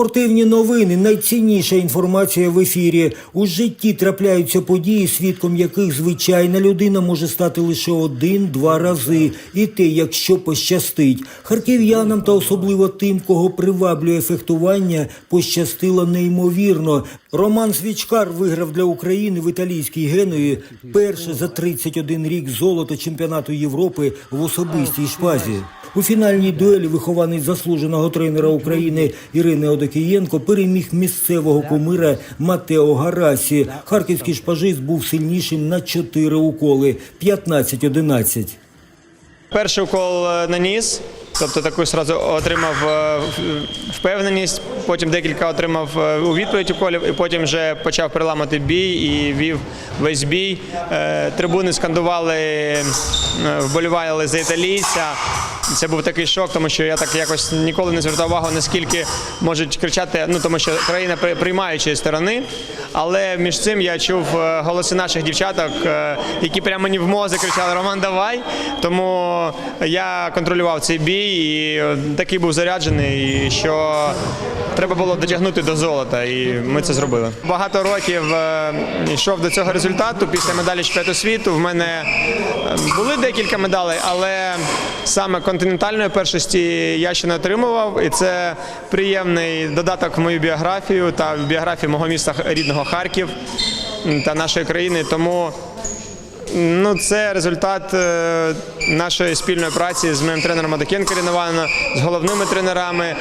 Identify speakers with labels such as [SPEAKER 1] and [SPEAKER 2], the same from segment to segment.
[SPEAKER 1] Спортивні новини найцінніша інформація в ефірі. У житті трапляються події, свідком яких звичайна людина може стати лише один-два рази, і те, якщо пощастить. Харків'янам та особливо тим, кого приваблює фехтування, пощастило неймовірно. Роман Свічкар виграв для України в італійській Генуї перше за 31 рік золото чемпіонату Європи в особистій шпазі. У фінальній дуелі вихованець заслуженого тренера України Ірини Одокієнко переміг місцевого кумира Матео Гарасі. Харківський шпажист був сильнішим на 4 уколи 15-11.
[SPEAKER 2] Перший укол е, наніс, тобто таку сразу отримав е, впевненість, потім декілька отримав е, у відповідь уколів, і потім вже почав переламати бій і вів весь бій. Трибуни скандували, вболівали за італійця. Це був такий шок, тому що я так якось ніколи не звертав увагу, наскільки можуть кричати, ну тому що країна при- приймаючої сторони. Але між цим я чув е, голоси наших дівчаток, е, які прямо мені в мозок кричали Роман, давай. Тому я контролював цей бій і е, такий був заряджений, що треба було дотягнути до золота, і ми це зробили. Багато років йшов до цього результату. Після медалі чемпіонату світу в мене були декілька медалей, але саме континентальної першості я ще не отримував, і це приємний додаток в мою біографію та в біографію мого міста рідного Харків та нашої країни. Тому Ну, це результат е, нашої спільної праці з моїм тренером Адакенко Ірина з головними тренерами е,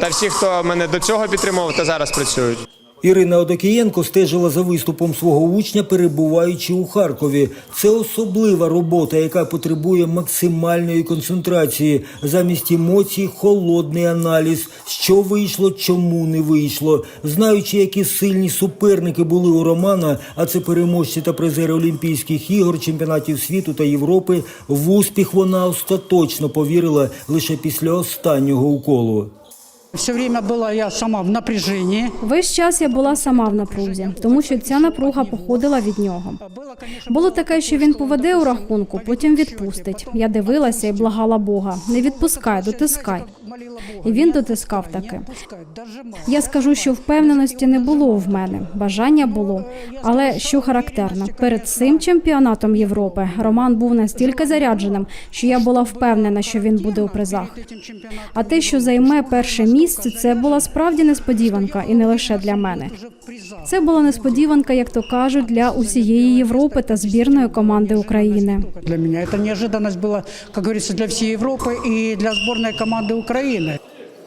[SPEAKER 2] та всіх, хто мене до цього підтримував та зараз працюють.
[SPEAKER 1] Ірина Одокієнко стежила за виступом свого учня, перебуваючи у Харкові. Це особлива робота, яка потребує максимальної концентрації. Замість емоцій холодний аналіз, що вийшло, чому не вийшло. Знаючи, які сильні суперники були у Романа, а це переможці та призери Олімпійських ігор, чемпіонатів світу та Європи, в успіх вона остаточно повірила лише після останнього уколу.
[SPEAKER 3] Все время була я сама в напряженні.
[SPEAKER 4] Весь час я була сама в напрузі, тому що ця напруга походила від нього. Було таке, що він поведе у рахунку, потім відпустить. Я дивилася і благала Бога: не відпускай, дотискай. І він дотискав таки. Я скажу, що впевненості не було в мене, бажання було. Але що характерно, перед цим чемпіонатом Європи Роман був настільки зарядженим, що я була впевнена, що він буде у призах. А те, що займе перше місце, це була справді несподіванка, і не лише для мене. Це була несподіванка, як то кажуть, для усієї Європи та збірної команди України.
[SPEAKER 3] Для меня это неожиданность была, как говорится, для всей Европы и для сборной команды Украины.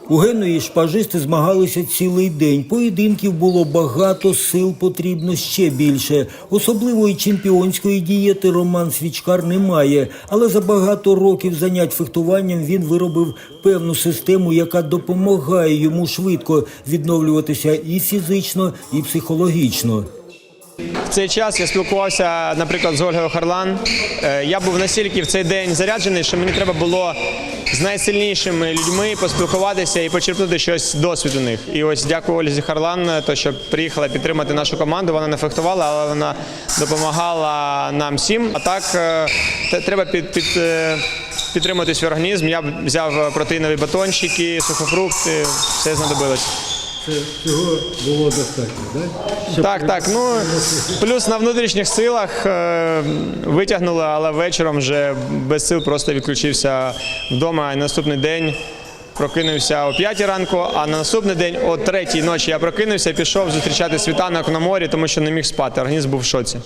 [SPEAKER 1] У Генуї шпажисти змагалися цілий день. Поєдинків було багато, сил потрібно ще більше. Особливої чемпіонської дієти Роман Свічкар не має, але за багато років занять фехтуванням він виробив певну систему, яка допомагає йому швидко відновлюватися і фізично, і психологічно.
[SPEAKER 2] В цей час я спілкувався, наприклад, з Ольгою Харлан. Е, Я був настільки в цей день заряджений, що мені треба було з найсильнішими людьми поспілкуватися і почерпнути щось досвід у них. І ось дякую Ользі Харлан, е, то що приїхала підтримати нашу команду. Вона не фехтувала, але вона допомагала нам всім. А так е, треба під, під, е, підтримати свій організм. Я взяв протеїнові батончики, сухофрукти, все знадобилось.
[SPEAKER 5] Цього було достатньо, так?
[SPEAKER 2] Так, так. Ну плюс на внутрішніх силах е, витягнули, але вечором вже без сил просто відключився вдома. І наступний день прокинувся о 5 ранку, а на наступний день о 3 ночі я прокинувся пішов зустрічати світанок на морі, тому що не міг спати. Організм був в шоці.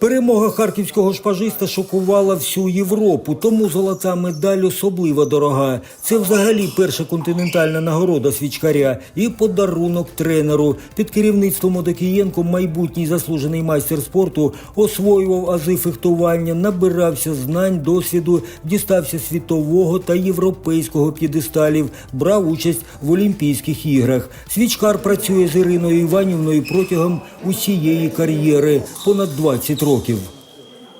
[SPEAKER 1] Перемога харківського шпажиста шокувала всю Європу, тому золота медаль особливо дорога. Це взагалі перша континентальна нагорода свічкаря і подарунок тренеру. Під керівництвом Одокієнко майбутній заслужений майстер спорту освоював ази фехтування, набирався знань, досвіду, дістався світового та європейського п'єдесталів, брав участь в Олімпійських іграх. Свічкар працює з Іриною Іванівною протягом усієї кар'єри понад 20 років. Silva ao.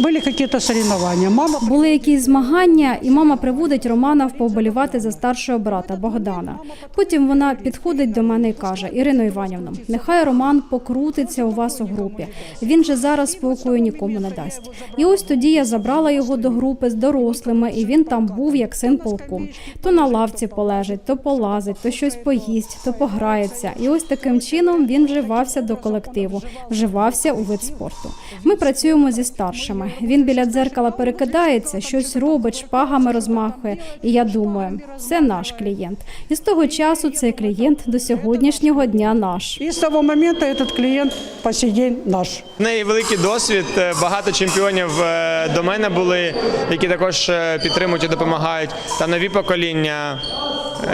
[SPEAKER 3] Были какие-то соревнования. Мама
[SPEAKER 4] Були якісь змагання, і мама приводить Романа вповболівати за старшого брата Богдана. Потім вона підходить до мене і каже: Ірино Іванівно, нехай Роман покрутиться у вас у групі. Він же зараз спокою нікому не дасть. І ось тоді я забрала його до групи з дорослими, і він там був як син полку. То на лавці полежить, то полазить, то щось поїсть, то пограється. І ось таким чином він вживався до колективу, вживався у вид спорту. Ми працюємо зі старшими. Він біля дзеркала перекидається, щось робить, шпагами розмахує. І я думаю, це наш клієнт. І з того часу цей клієнт до сьогоднішнього дня наш.
[SPEAKER 3] И с того момента этот клиент по сей день наш.
[SPEAKER 2] В неї великий досвід. е, Багато чемпіонів е, до мене були, які також е, підтримують і допомагають. Та нові покоління.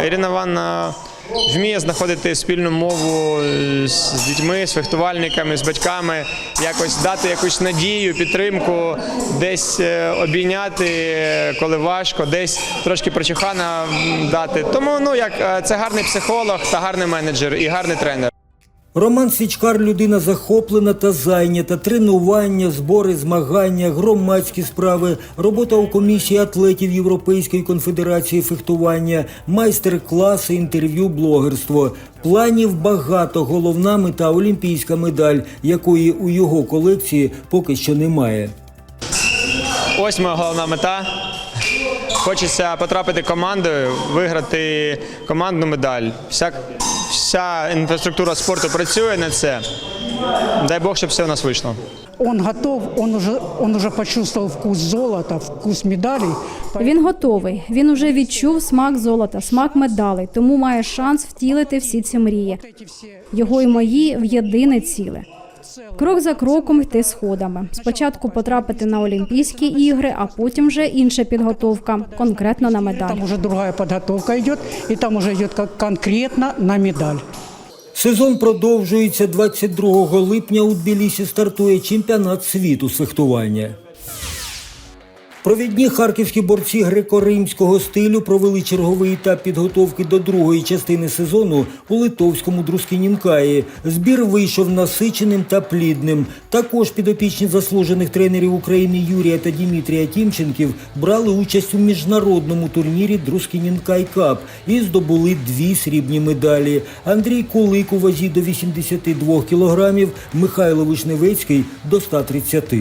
[SPEAKER 2] Ірина Івановна вміє знаходити спільну мову з дітьми, з фехтувальниками, з батьками, якось дати якусь надію, підтримку, десь е, обійняти, коли важко, десь трошки прочихана дати. Тому ну як е, це гарний психолог та гарний менеджер і гарний тренер.
[SPEAKER 1] Роман Свічкар людина захоплена та зайнята. Тренування, збори, змагання, громадські справи, робота у комісії атлетів Європейської конфедерації фехтування, майстер-класи, інтерв'ю, блогерство. Планів багато. Головна мета олімпійська медаль, якої у його колекції поки що немає.
[SPEAKER 2] Ось моя головна мета. Хочеться потрапити командою, виграти командну медаль. Вся, вся інфраструктура спорту працює на це. Дай Бог, щоб все у нас вийшло.
[SPEAKER 3] Он готов, он уже, он уже почувствовал вкус золота, вкус медалей.
[SPEAKER 4] Він готовий. Він уже відчув смак золота, смак медалей, тому має шанс втілити всі ці мрії. Його і мої в єдине ціле. Крок за кроком йти сходами. Спочатку потрапити на Олімпійські ігри, а потім вже інша підготовка, конкретно на медаль.
[SPEAKER 3] Там вже друга підготовка йде, і там уже йде конкретно на медаль.
[SPEAKER 1] Сезон продовжується 22 липня. У Тбілісі стартує чемпіонат світу з фехтування. Провідні харківські борці греко-римського стилю провели черговий етап підготовки до другої частини сезону у литовському Друскінінкаї. Збір вийшов насиченим та плідним. Також підопічні заслужених тренерів України Юрія та Дімітрія Тімченків брали участь у міжнародному турнірі Друскінінкай Кап і здобули дві срібні медалі. Андрій Кулик у вазі до 82 кілограмів, Михайло Вишневецький до 130.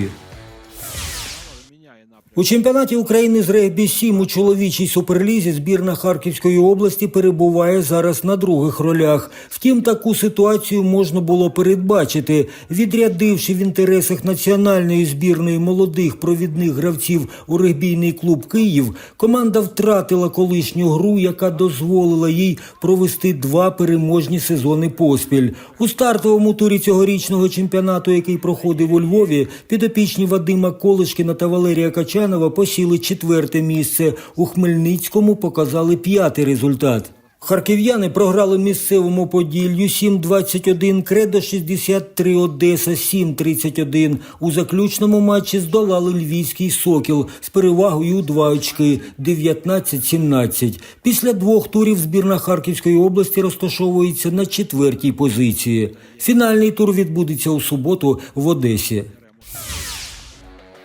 [SPEAKER 1] У чемпіонаті України з регбі 7 у чоловічій суперлізі збірна Харківської області перебуває зараз на других ролях. Втім, таку ситуацію можна було передбачити, відрядивши в інтересах національної збірної молодих провідних гравців у регбійний клуб Київ. Команда втратила колишню гру, яка дозволила їй провести два переможні сезони поспіль. У стартовому турі цьогорічного чемпіонату, який проходив у Львові, підопічні Вадима Колишкіна та Валерія Качанова посіли четверте місце. У Хмельницькому показали п'ятий результат. Харків'яни програли місцевому Поділлю 7-21, Кредо 63, Одеса 7-31. У заключному матчі здолали Львівський Сокіл з перевагою у два очки 19-17. Після двох турів збірна Харківської області розташовується на четвертій позиції. Фінальний тур відбудеться у суботу в Одесі.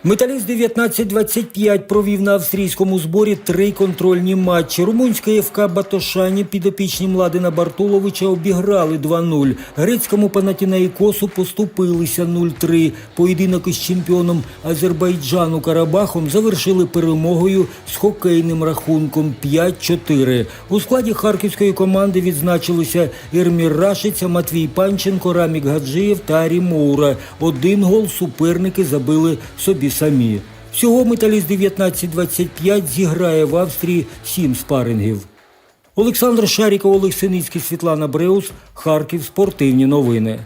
[SPEAKER 1] Металіст 1925 провів на австрійському зборі три контрольні матчі. Румунська ФК Батошані підопічні Младина Бартуловича обіграли 2-0. Грецькому Панатінаїкосу поступилися 0-3. Поєдинок із чемпіоном Азербайджану Карабахом завершили перемогою з хокейним рахунком 5-4. У складі харківської команди відзначилися Ермір Рашиця, Матвій Панченко, Рамік Гаджиєв та Арі Моура. Один гол суперники забили собі самі. Всього металіст 1925 зіграє в Австрії сім спарингів. Олександр Шаріков, Олег Синицький, Світлана Бреус, Харків. Спортивні новини.